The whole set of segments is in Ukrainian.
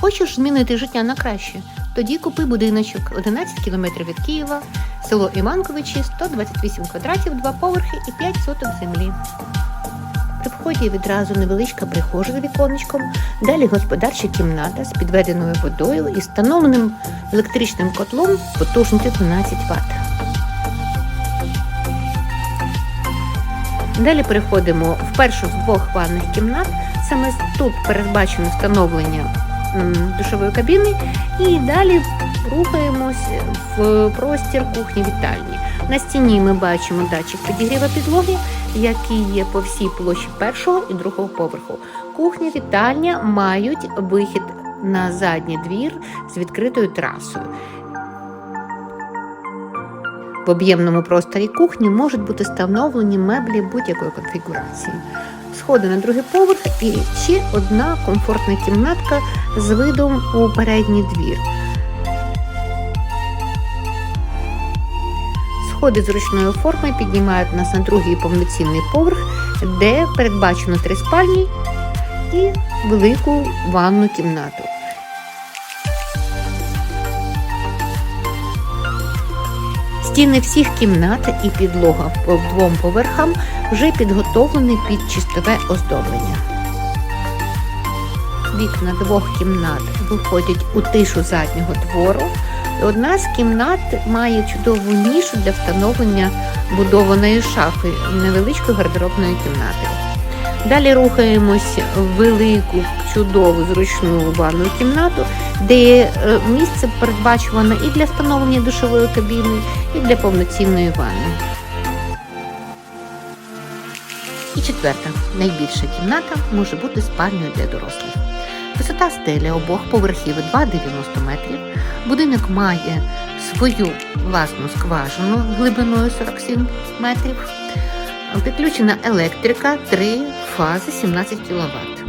Хочеш змінити життя на краще? Тоді купи будиночок 11 кілометрів від Києва, село Іванковичі, 128 квадратів, 2 поверхи і 5 соток землі. При вході відразу невеличка прихожа з віконечком, далі господарча кімната з підведеною водою і встановленим електричним котлом потужністю 12 Вт. Далі переходимо в першу з двох ванних кімнат. Саме тут передбачено встановлення душової кабіни, і далі рухаємось в простір кухні вітальні. На стіні ми бачимо датчик підігріва підлоги, який є по всій площі першого і другого поверху. Кухня вітальня мають вихід на задній двір з відкритою трасою. В об'ємному просторі кухні можуть бути встановлені меблі будь-якої конфігурації. Сходи на другий поверх і ще одна комфортна кімнатка з видом у передній двір. Сходи зручної форми піднімають нас на другий повноцінний поверх, де передбачено три спальні і велику ванну кімнату. Стіни всіх кімнат і підлога по двом поверхам вже підготовлені під чистове оздоблення. Вікна двох кімнат виходять у тишу заднього двору. Одна з кімнат має чудову нішу для встановлення будованої шафи невеличкої гардеробної кімнати. Далі рухаємось в велику, чудову, зручну ванну кімнату, де е, місце передбачувано і для встановлення душової кабіни, і для повноцінної ванни. І четверта, найбільша кімната може бути спальною для дорослих. Висота стелі обох поверхів 2,90 метрів. Будинок має свою власну скважину глибиною 47 метрів. Підключена електрика 3 фази 17 кВт.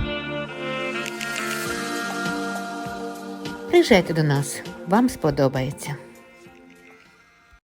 Приїжджайте до нас, вам сподобається.